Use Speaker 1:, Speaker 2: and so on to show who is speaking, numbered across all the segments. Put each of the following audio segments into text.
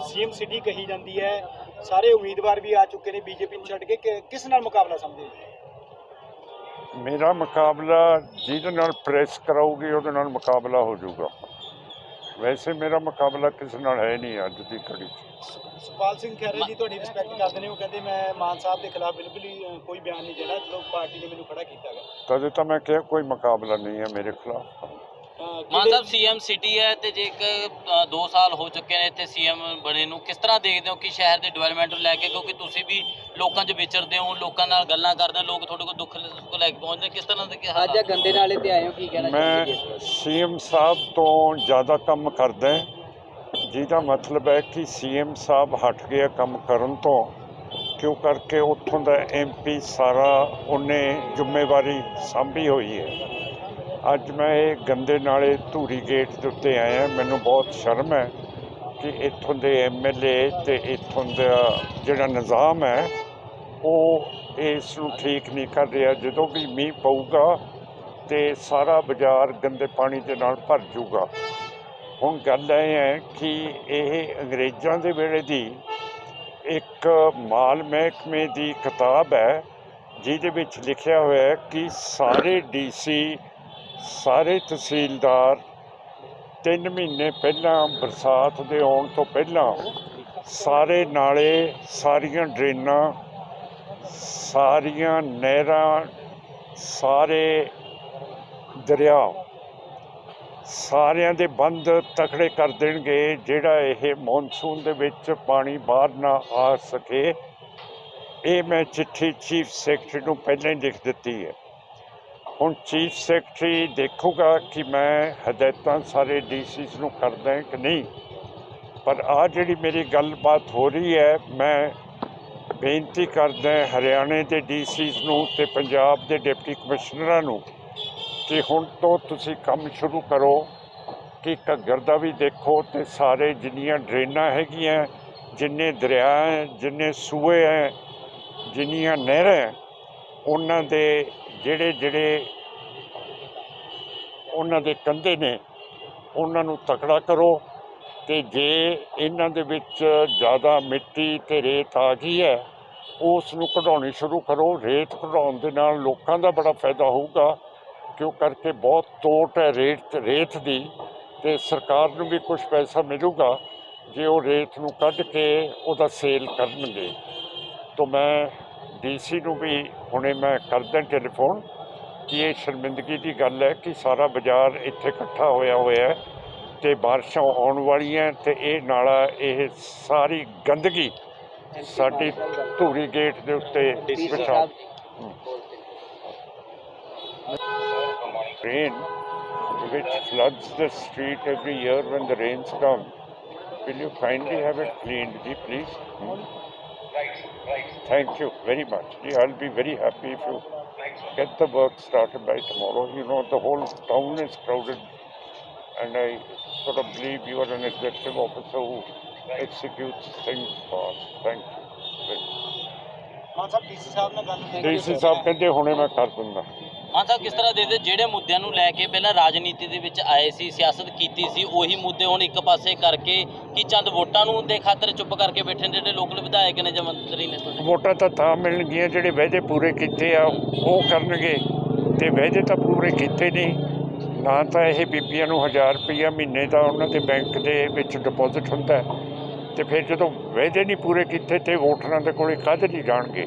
Speaker 1: CM city ਕਹੀ ਜਾਂਦੀ ਹੈ ਸਾਰੇ ਉਮੀਦਵਾਰ ਵੀ ਆ ਚੁੱਕੇ ਨੇ ਬੀਜੇਪੀ ਨੂੰ ਛੱਡ ਕੇ ਕਿ- ਕਿਸ ਨਾਲ ਮੁਕਾਬਲਾ ਸਮਝਦੇ ਹੋ?
Speaker 2: ਮੇਰਾ ਮੁਕਾਬਲਾ ਜਿਹਦੇ ਨਾਲ ਪ੍ਰੈਸ ਕਰਾਊਗੀ ਉਹਦੇ ਨਾਲ ਮੁਕਾਬਲਾ ਹੋ ਜਾਊਗਾ। ਵੈਸੇ ਮੇਰਾ ਮੁਕਾਬਲਾ ਕਿਸੇ ਨਾਲ ਹੈ ਨਹੀਂ ਅੱਜ ਦੀ ਘੜੀ 'ਚ।
Speaker 1: ਸ- ਸੁਖਪਾਲ ਸਿੰਘ ਖਹਿਰਾ ਜੀ ਤੁਹਾਡੀ ਰਿਸਪੈਕਟ ਕਰਦੇ ਨੇ ਉਹ ਕਹਿੰਦੇ ਮੈਂ ਮਾਨ ਸਾਹਿਬ ਦੇ ਖਿਲਾਫ ਬਿਲਕੁਲ ਹੀ ਅ, ਕੋਈ ਬਿਆਨ ਨਹੀਂ ਦੇਣਾ ਜਦੋਂ ਪਾਰਟੀ ਨੇ ਮੈਨੂੰ ਖੜਾ ਕੀਤਾ ਗਾ
Speaker 2: ਕਦੇ ਤਾਂ ਮੈਂ ਕਿਹਾ ਕੋਈ ਮੁਕਾਬਲਾ ਨਹੀਂ ਹੈ ਮੇਰੇ ਖਿਲਾਫ।
Speaker 3: ਮਾਨ ਸਾਹਿਬ ਸੀਐਮ ਸਿਟੀ ਹੈ ਤੇ ਜੇ ਇੱਕ 2 ਸਾਲ ਹੋ ਚੁੱਕੇ ਨੇ ਇੱਥੇ ਸੀਐਮ ਬਣੇ ਨੂੰ ਕਿਸ ਤਰ੍ਹਾਂ ਦੇਖਦੇ ਹੋ ਕਿ ਸ਼ਹਿਰ ਦੇ ਡਿਵੈਲਪਮੈਂਟ ਨੂੰ ਲੈ ਕੇ ਕਿਉਂਕਿ ਤੁਸੀਂ ਵੀ ਲੋਕਾਂ 'ਚ ਵਿਚਰਦੇ ਹੋ ਲੋਕਾਂ ਨਾਲ ਗੱਲਾਂ ਕਰਦੇ ਹੋ ਲੋਕ ਤੁਹਾਡੇ ਕੋਲ ਦੁੱਖ ਕੋ ਲੈ ਕੇ ਪਹੁੰਚਦੇ ਕਿਸ ਤਰ੍ਹਾਂ ਦੇ ਕੀ
Speaker 4: ਅੱਜ ਆ ਗੰਦੇ ਨਾਲੇ ਤੇ ਆਏ ਹੋ ਕੀ ਕਹਿਣਾ
Speaker 2: ਮੈਂ
Speaker 4: ਚਾਹੁੰਦੇ ਜੀ
Speaker 2: ਸੀਐਮ ਸਾਹਿਬ ਤੋਂ ਜ਼ਿਆਦਾ ਕੰਮ ਕਰਦਾ ਹਾਂ, ਜਿਹਦਾ ਮਤਲਬ ਹੈ ਕਿ ਸੀਐਮ ਸਾਹਿਬ ਹਟ ਗਿਆ ਕੰਮ ਕਰਨ ਤੋਂ ਕਿਉਂ ਕਰਕੇ ਉੱਥੋਂ ਦਾ ਐਮਪੀ ਸਾਰਾ ਉਹਨੇ ਜ਼ਿੰਮੇਵਾਰੀ ਸੰਭੀ ਹੋਈ ਹੈ। ਅੱਜ ਮੈਂ ਇਹ ਗੰਦੇ ਨਾਲੇ ਧੂਰੀ ਗੇਟ ਦੇ ਉੱਤੇ ਆਇਆ ਮੈਨੂੰ ਬਹੁਤ ਸ਼ਰਮ ਹੈ ਕਿ ਇੱਥੋਂ ਦੇ ਐਮਐਲਏ ਤੇ ਇੱਥੋਂ ਦਾ ਜਿਹੜਾ ਨਿਜ਼ਾਮ ਹੈ, ਉਹ ਇਸ ਨੂੰ ਠੀਕ ਨਹੀਂ ਕਰ ਰਿਹਾ। ਜਦੋਂ ਵੀ ਮੀਂਹ ਪਊਗਾ ਤੇ ਸਾਰਾ ਬਾਜ਼ਾਰ ਗੰਦੇ ਪਾਣੀ ਦੇ ਨਾਲ ਭਰ ਜਾਊਗਾ। ਹੁਣ ਗੱਲ ਇਹ ਹੈ ਕਿ ਇਹ ਅੰਗਰੇਜ਼ਾਂ ਦੇ ਵੇਲੇ ਦੀ ਇੱਕ ਮਾਲ ਮਹਿਕਮੇ ਦੀ ਕਿਤਾਬ ਹੈ, ਜਿਹਦੇ ਵਿੱਚ ਲਿਖਿਆ ਹੋਇਆ ਹੈ ਕਿ ਸਾਰੇ ਡੀਸੀ ਸਾਰੇ ਤਹਿਸੀਲਦਾਰ ਤਿੰਨ ਮਹੀਨੇ ਪਹਿਲਾਂ ਬਰਸਾਤ ਦੇ ਆਉਣ ਤੋਂ ਪਹਿਲਾਂ ਸਾਰੇ ਨਾਲੇ, ਸਾਰੀਆਂ ਡਰੇਨਾਂ, ਸਾਰੀਆਂ ਨਹਿਰਾਂ, ਸਾਰੇ ਦਰਿਆ ਸਾਰਿਆਂ ਦੇ ਬੰਦ ਤਕੜੇ ਕਰ ਦੇਣਗੇ, ਜਿਹੜਾ ਇਹ ਮੌਨਸੂਨ ਦੇ ਵਿੱਚ ਪਾਣੀ ਬਾਹਰ ਨਾ ਆ ਸਕੇ। ਇਹ ਮੈਂ ਚਿੱਠੀ ਚੀਫ ਸੈਕਟਰੀ ਨੂੰ ਪਹਿਲਾਂ ਹੀ ਲਿਖ ਦਿੱਤੀ ਹੈ। ਹੁਣ ਚੀਫ ਸੈਕਟਰੀ ਦੇਖੂਗਾ ਕਿ ਮੈਂ ਹਦਾਇਤਾਂ ਸਾਰੇ ਡੀਸੀਸ ਨੂੰ ਕਰਦਾ ਕਿ ਨਹੀਂ। ਪਰ ਆ ਜਿਹੜੀ ਮੇਰੀ ਗੱਲਬਾਤ ਹੋ ਰਹੀ ਹੈ ਮੈਂ ਬੇਨਤੀ ਕਰਦਾ ਹਰਿਆਣੇ ਦੇ ਡੀਸੀਸ ਨੂੰ ਤੇ ਪੰਜਾਬ ਦੇ ਡਿਪਟੀ ਕਮਿਸ਼ਨਰਾਂ ਨੂੰ ਕਿ ਹੁਣ ਤੋਂ ਤੁਸੀਂ ਕੰਮ ਸ਼ੁਰੂ ਕਰੋ ਕਿ ਘੱਗਰ ਦਾ ਵੀ ਦੇਖੋ ਤੇ ਸਾਰੇ ਜਿੰਨੀਆਂ ਡਰੇਨਾਂ ਹੈਗੀਆਂ ਜਿੰਨੇ ਦਰਿਆ ਹੈ ਜਿੰਨੇ ਸੂਏ ਹੈ ਜਿੰਨੀਆਂ ਨਹਿਰਾਂ ਹੈ, ਉਹਨਾਂ ਦੇ ਜਿਹੜੇ ਜਿਹੜੇ ਉਹਨਾਂ ਦੇ ਕੰਧੇ ਨੇ, ਉਹਨਾਂ ਨੂੰ ਤਕੜਾ ਕਰੋ ਤੇ ਜੇ ਇਹਨਾਂ ਦੇ ਵਿੱਚ ਜ਼ਿਆਦਾ ਮਿੱਟੀ ਤੇ ਰੇਤ ਆ ਗਈ ਹੈ ਉਸ ਨੂੰ ਕਢਾਉਣੀ ਸ਼ੁਰੂ ਕਰੋ। ਰੇਤ ਕਢਾਉਣ ਦੇ ਨਾਲ ਲੋਕਾਂ ਦਾ ਬੜਾ ਫਾਇਦਾ ਹੋਊਗਾ, ਕਿਉਂ ਕਰਕੇ ਬਹੁਤ ਤੋਟ ਹੈ ਰੇਤ ਰੇਤ ਦੀ ਤੇ ਸਰਕਾਰ ਨੂੰ ਵੀ ਕੁਝ ਪੈਸਾ ਮਿਲੂਗਾ, ਜੇ ਉਹ ਰੇਤ ਨੂੰ ਕੱਢ ਕੇ ਉਹਦਾ ਸੇਲ ਕਰਨਗੇ। ਤਾਂ ਮੈਂ ਡੀਸੀ ਨੂੰ ਵੀ ਹੁਣੇ ਮੈਂ ਕਰਦਾ ਟੈਲੀਫੋਨ ਕਿ ਇਹ ਸ਼ਰਮਿੰਦਗੀ ਦੀ ਗੱਲ ਹੈ ਕਿ ਸਾਰਾ ਬਾਜ਼ਾਰ ਇੱਥੇ ਇਕੱਠਾ ਹੋਇਆ ਹੋਇਆ ਹੈ ਤੇ ਬਾਰਿਸ਼ਾਂ ਆਉਣ ਵਾਲੀਆਂ ਤੇ ਇਹ ਨਾਲਾ ਇਹ ਸਾਰੀ ਗੰਦਗੀ ਸਾਡੀ ਧੂਰੀ ਗੇਟ ਦੇ ਉੱਤੇ ਵਿਛਾ rain which floods the street every year when the rains come. Will you kindly have it cleaned, ji, please? Hmm? Thank you very much. Ji, I'll be very happy if you get the work started by tomorrow. You know, the whole town is crowded, and I sort of believe you are an executive officer who executes things fast. Thank you.
Speaker 1: Mann Sahib DC Sahib ਨਾਲ ਗੱਲ
Speaker 2: DC ਸਾਹਿਬ ਕਹਿੰਦੇ ਹੁਣੇ ਮੈਂ ਕਰ ਦਿੰਦਾ
Speaker 3: ਹਾਂ ਸਾਹਿਬ ਕਿਸ ਤਰ੍ਹਾਂ ਦੇਖਦੇ ਜਿਹੜੇ ਮੁੱਦਿਆਂ ਨੂੰ ਲੈ ਕੇ ਪਹਿਲਾਂ ਰਾਜਨੀਤੀ ਦੇ ਵਿੱਚ ਆਏ ਸੀ, ਸਿਆਸਤ ਕੀਤੀ ਸੀ, ਉਹੀ ਮੁੱਦੇ ਹੁਣ ਇੱਕ ਪਾਸੇ ਕਰਕੇ ਕਿ ਚੰਦ ਵੋਟਾਂ ਨੂੰ ਦੇ ਖਾਤਰ ਚੁੱਪ ਕਰਕੇ ਬੈਠੇ ਨੇ ਜਿਹੜੇ ਲੋਕਲ ਵਿਧਾਇਕ ਨੇ ਜਾਂ ਮੰਤਰੀ ਨੇ
Speaker 2: ਵੋਟਾਂ ਤਾਂ ਤਾਂ ਮਿਲਣਗੀਆਂ, ਜਿਹੜੇ ਵਾਅਦੇ ਪੂਰੇ ਕੀਤੇ ਆ, ਉਹ ਕਰਨਗੇ। ਤੇ ਵਾਅਦੇ ਤਾਂ ਪੂਰੇ ਕੀਤੇ ਨਹੀਂ ਨਾ ਤਾਂ ਇਹ ਬੀਬੀਆਂ ਨੂੰ 1000 ਰੁਪਈਆ ਮਹੀਨੇ ਦਾ ਉਹਨਾਂ ਦੇ ਬੈਂਕ ਦੇ ਵਿੱਚ ਡਿਪੋਜ਼ਿਟ ਹੁੰਦਾ। ਹੈ ਤੇ ਫਿਰ ਜਦੋਂ ਵਾਅਦੇ ਨਹੀਂ ਪੂਰੇ ਕੀਤੇ ਤੇ ਵੋਟਰਾਂ ਦੇ ਕੋਲੇ ਕਾਹਦੇ ਲਈ ਜਾਣਗੇ?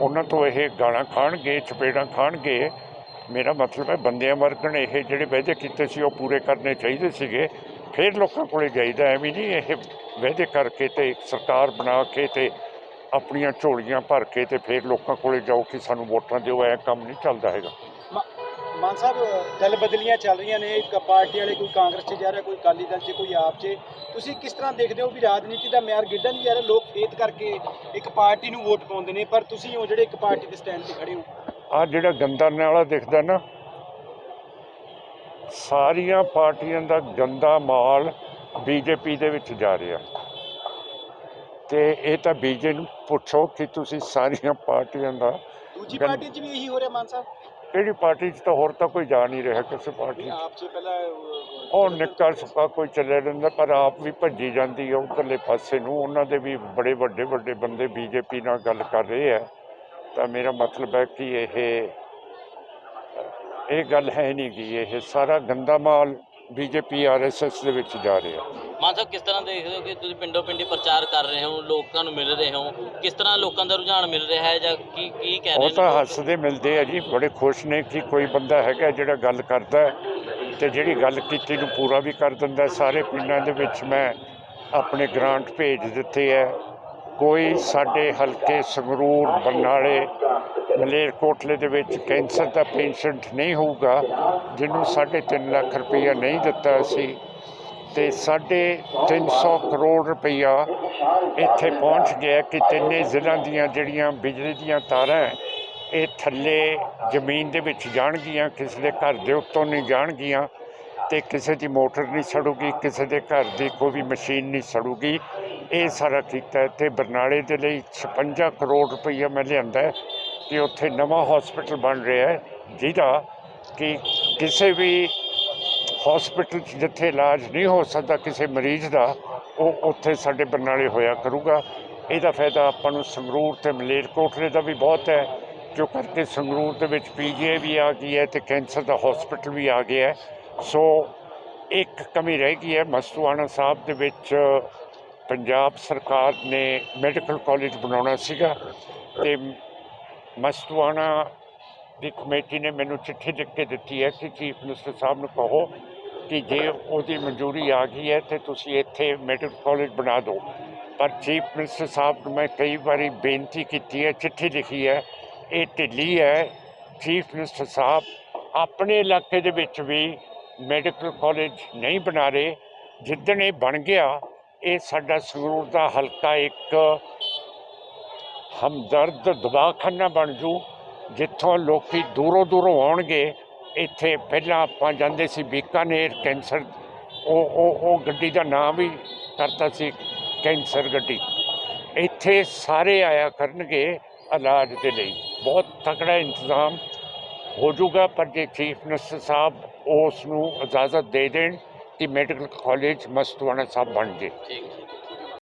Speaker 2: ਉਹਨਾਂ ਤੋਂ ਇਹ ਗਾਲਾਂ ਖਾਣਗੇ, ਚਪੇੜਾਂ ਖਾਣਗੇ। ਮੇਰਾ ਮਤਲਬ ਹੈ ਬੰਦਿਆਂ ਵਰਗਣ ਇਹ ਜਿਹੜੇ ਵਾਅਦੇ ਕੀਤੇ ਸੀ, ਉਹ ਪੂਰੇ ਕਰਨੇ ਚਾਹੀਦੇ ਸੀਗੇ। ਫਿਰ ਲੋਕਾਂ ਕੋਲੇ ਜਾਈਦਾ, ਐਵੇਂ ਨਹੀਂ ਇਹ ਵਾਅਦੇ ਕਰਕੇ ਤੇ ਸਰਕਾਰ ਬਣਾ ਕੇ ਤੇ ਆਪਣੀਆਂ ਝੋਲੀਆਂ ਭਰ ਕੇ ਤੇ ਫਿਰ ਲੋਕਾਂ ਕੋਲੇ ਜਾਓ ਕਿ ਸਾਨੂੰ ਵੋਟਾਂ ਦਿਓ, ਐ ਕੰਮ ਨਹੀਂ ਚੱਲਦਾ ਹੈਗਾ।
Speaker 1: ਮਾਨ ਸਾਹਿਬ ਦਲ ਬਦਲੀਆਂ ਚੱਲ ਰਹੀਆਂ ਨੇ ਇੱਕ ਪਾਰਟੀ ਵਾਲੇ ਕੋਈ ਕਾਂਗਰਸ 'ਚ ਜਾ ਰਿਹਾ ਕੋਈ ਅਕਾਲੀ ਦਲ 'ਚ ਕੋਈ ਆਪ 'ਚ। ਤੁਸੀਂ ਕਿਸ ਤਰ੍ਹਾਂ ਦੇਖਦੇ ਹੋ ਵੀ ਰਾਜਨੀਤੀ ਦਾ ਮਿਆਰ ਗਿੱਡਾ ਨਹੀਂ ਜਾ ਰਿਹਾ? ਲੋਕ ਫੇਤ ਕਰਕੇ ਇੱਕ ਪਾਰਟੀ ਨੂੰ ਵੋਟ ਪਾਉਂਦੇ ਨੇ ਪਰ ਤੁਸੀਂ ਉਹ ਜਿਹੜੇ ਇੱਕ ਪਾਰਟੀ ਦੇ ਸਟੈਂਡ ਤੇ ਖੜੇ ਹੋ।
Speaker 2: ਆ ਜਿਹੜਾ ਗੰਦਾ ਨਾਲਾ ਦਿਖਦਾ ਨਾ ਸਾਰੀਆਂ ਪਾਰਟੀਆਂ ਦਾ ਗੰਦਾ ਮਾਲ ਬੀਜੇਪੀ ਦੇ ਵਿੱਚ ਜਾ ਰਿਹਾ। ਤੇ ਇਹ ਤਾਂ ਬੀਜੇ ਨੂੰ ਪੁੱਛੋ ਕਿ ਤੁਸੀਂ ਸਾਰੀਆਂ ਪਾਰਟੀਆਂ ਦਾ
Speaker 1: ਦੂਜੀ
Speaker 2: ਗੱਲ-
Speaker 1: ਪਾਰਟੀ 'ਚ ਵੀ ਇਹੀ ਹੋ ਰਿਹਾ ਮਾਨ ਸਾਹਿਬ।
Speaker 2: ਕਿਹੜੀ ਪਾਰਟੀ 'ਚ ਤਾਂ ਹੋਰ ਤਾਂ ਕੋਈ ਜਾ ਨਹੀਂ ਰਿਹਾ ਕਿਸੇ ਪਾਰਟੀ 'ਚ।
Speaker 1: ਆਪ ਪਹਿਲਾਂ
Speaker 2: ਉਹ ਨਿੱਕਾ ਸੁੱਕਾ ਕੋਈ ਚੱਲਿਆ ਰਹਿੰਦਾ ਪਰ ਆਪ ਵੀ ਭੱਜੀ ਜਾਂਦੀ ਹੈ ਉਧਰਲੇ ਪਾਸੇ ਨੂੰ। ਉਹਨਾਂ ਦੇ ਵੀ ਬੜੇ ਵੱਡੇ ਵੱਡੇ ਬੰਦੇ ਬੀਜੇਪੀ ਨਾਲ ਗੱਲ ਕਰ ਰਹੇ ਆ। ਤਾਂ ਮੇਰਾ ਮਤਲਬ ਹੈ ਕਿ ਇਹ ਇਹ ਗੱਲ ਹੈ ਨਹੀਂ ਕਿ ਇਹ ਸਾਰਾ ਗੰਦਾ ਮਾਲ ਬੀਜੇਪੀ ਆਰਐਸਐਸ ਦੇ ਵਿੱਚ ਜਾ ਰਿਹਾ।
Speaker 3: ਮਾਨ ਸਾਹਿਬ ਕਿਸ ਤਰ੍ਹਾਂ ਦੇਖਦੇ ਹੋ ਕਿ ਤੁਸੀਂ ਪਿੰਡੋਂ ਪਿੰਡੀ ਪ੍ਰਚਾਰ ਕਰ ਰਹੇ ਹੋ ਲੋਕਾਂ ਨੂੰ ਮਿਲ ਰਹੇ ਹੋ ਕਿਸ ਤਰ੍ਹਾਂ ਲੋਕਾਂ ਦਾ ਰੁਝਾਨ ਮਿਲ ਰਿਹਾ ਹੈ ਜਾਂ ਕੀ ਕੀ ਕਹਿ ਰਹੇ
Speaker 2: ਉਹ ਤਾਂ? ਹੱਸਦੇ ਮਿਲਦੇ ਆ ਜੀ ਬੜੇ ਖੁਸ਼ ਨੇ ਕਿ ਕੋਈ ਬੰਦਾ ਹੈਗਾ ਜਿਹੜਾ ਗੱਲ ਕਰਦਾ ਤੇ ਜਿਹੜੀ ਗੱਲ ਕੀਤੀ ਨੂੰ ਪੂਰਾ ਵੀ ਕਰ ਦਿੰਦਾ। ਸਾਰੇ ਪਿੰਡਾਂ ਦੇ ਵਿੱਚ ਮੈਂ ਆਪਣੇ ਗ੍ਰਾਂਟ ਭੇਜ ਦਿੱਤੇ ਹੈ ਕੋਈ ਸਾਡੇ ਹਲਕੇ ਸੰਗਰੂਰ ਬਰਨਾਲੇ ਮਲੇਰਕੋਟਲੇ ਦੇ ਵਿੱਚ ਕੈਂਸਰ ਦਾ ਪੇਸ਼ੈਂਟ ਨਹੀਂ ਹੋਊਗਾ ਜਿਹਨੂੰ 3.5 ਲੱਖ ਰੁਪਈਆ ਨਹੀਂ ਦਿੱਤਾ ਅਸੀਂ ਤੇ ਸਾਢੇ 300 ਕਰੋੜ ਰੁਪਈਆ ਇੱਥੇ ਪਹੁੰਚ ਗਿਆ ਕਿ ਤਿੰਨੇ ਜ਼ਿਲ੍ਹਿਆਂ ਦੀਆਂ ਜਿਹੜੀਆਂ ਬਿਜਲੀ ਦੀਆਂ ਤਾਰਾਂ ਇਹ ਥੱਲੇ ਜ਼ਮੀਨ ਦੇ ਵਿੱਚ ਜਾਣਗੀਆਂ, ਕਿਸੇ ਦੇ ਘਰ ਦੇ ਉੱਤੋਂ ਨਹੀਂ ਜਾਣਗੀਆਂ ਤੇ ਕਿਸੇ ਦੀ ਮੋਟਰ ਨਹੀਂ ਸੜੂਗੀ, ਕਿਸੇ ਦੇ ਘਰ ਦੀ ਕੋਈ ਵੀ ਮਸ਼ੀਨ ਨਹੀਂ ਸੜੂਗੀ। ਇਹ ਸਾਰਾ ਕੀਤਾ ਹੈ ਤੇ ਬਰਨਾਲੇ ਦੇ ਲਈ 56 ਕਰੋੜ ਰੁਪਈਆ ਮੈਂ ਲਿਆਂਦਾ ਕਿ ਉੱਥੇ ਨਵਾਂ ਹਸਪੀਟਲ ਬਣ ਰਿਹਾ ਹੈ, ਜਿਹਦਾ ਕਿ ਕਿਸੇ ਵੀ ਹਸਪੀਟਲ 'ਚ ਜਿੱਥੇ ਇਲਾਜ ਨਹੀਂ ਹੋ ਸਕਦਾ ਕਿਸੇ ਮਰੀਜ਼ ਦਾ, ਉਹ ਉੱਥੇ ਸਾਡੇ ਬਰਨਾਲੇ ਹੋਇਆ ਕਰੂਗਾ। ਇਹਦਾ ਫਾਇਦਾ ਆਪਾਂ ਨੂੰ ਸੰਗਰੂਰ ਤੇ ਮਲੇਰਕੋਟਲੇ ਦਾ ਵੀ ਬਹੁਤ ਹੈ, ਜੋ ਕਰਕੇ ਸੰਗਰੂਰ ਦੇ ਵਿੱਚ ਪੀਜੀਆਈ ਵੀ ਆ ਗਈ ਹੈ ਤੇ ਕੈਂਸਰ ਦਾ ਹਸਪੀਟਲ ਵੀ ਆ ਗਿਆ ਸੋ ਇੱਕ ਕਮੀ ਰਹਿ ਗਈ ਹੈ, ਮਸਤੂਆਣਾ ਸਾਹਿਬ ਦੇ ਵਿੱਚ ਪੰਜਾਬ ਸਰਕਾਰ ਨੇ ਮੈਡੀਕਲ ਕਾਲਜ ਬਣਾਉਣਾ ਸੀਗਾ ਤੇ ਮਸਤੂਆਣਾ ਦੀ ਕਮੇਟੀ ਨੇ ਮੈਨੂੰ ਚਿੱਠੀ ਲਿਖ ਕੇ ਦਿੱਤੀ ਹੈ ਕਿ ਚੀਫ ਮਿਨਿਸਟਰ ਸਾਹਿਬ ਨੂੰ ਕਹੋ ਕਿ ਜੇ ਉਹਦੀ ਮਨਜ਼ੂਰੀ ਆ ਗਈ ਹੈ ਤੇ ਤੁਸੀਂ ਇੱਥੇ ਮੈਡੀਕਲ ਕਾਲਜ ਬਣਾ ਦਿਓ। ਪਰ ਚੀਫ ਮਿਨਿਸਟਰ ਸਾਹਿਬ ਨੂੰ ਮੈਂ ਕਈ ਵਾਰੀ ਬੇਨਤੀ ਕੀਤੀ ਹੈ, ਚਿੱਠੀ ਲਿਖੀ ਹੈ, ਇਹ ਢਿੱਲੀ ਹੈ। ਚੀਫ ਮਿਨਿਸਟਰ ਸਾਹਿਬ ਆਪਣੇ ਇਲਾਕੇ ਦੇ ਵਿੱਚ ਵੀ ਮੈਡੀਕਲ ਕਾਲਜ ਨਹੀਂ ਬਣਾ ਰਹੇ। ਜਿੱਦਣ ਇਹ ਬਣ ਗਿਆ, ਇਹ ਸਾਡਾ ਸੰਗਰੂਰ ਦਾ ਹਲਕਾ ਇੱਕ ਹਮਦਰਦ ਦਵਾਖਾਨਾ ਬਣ ਜੂ, ਜਿੱਥੋਂ ਲੋਕੀ ਦੂਰੋਂ ਦੂਰੋਂ ਆਉਣਗੇ। ਇੱਥੇ ਪਹਿਲਾਂ ਆਪਾਂ ਜਾਂਦੇ ਸੀ ਬੀਕਾਨੇਰ, ਕੈਂਸਰ। ਉਹ ਉਹ ਉਹ ਗੱਡੀ ਦਾ ਨਾਮ ਵੀ ਕਰਤਾ ਸੀ ਕੈਂਸਰ ਗੱਡੀ। ਇੱਥੇ ਸਾਰੇ ਆਇਆ ਕਰਨਗੇ ਇਲਾਜ ਦੇ ਲਈ। ਬਹੁਤ ਤਕੜਾ ਇੰਤਜ਼ਾਮ ਹੋ ਜਾਊਗਾ, ਪਰ ਜੇ ਚੀਫ ਮਿਨਿਸਟਰ ਸਾਹਿਬ ਉਸ ਨੂੰ ਇਜਾਜ਼ਤ ਦੇ ਦੇਣ ਕਿ ਮੈਡੀਕਲ ਕਾਲਜ ਮਸਤਵਾਣਾ ਸਾਹਿਬ ਬਣ ਜੇ
Speaker 3: ਠੀਕ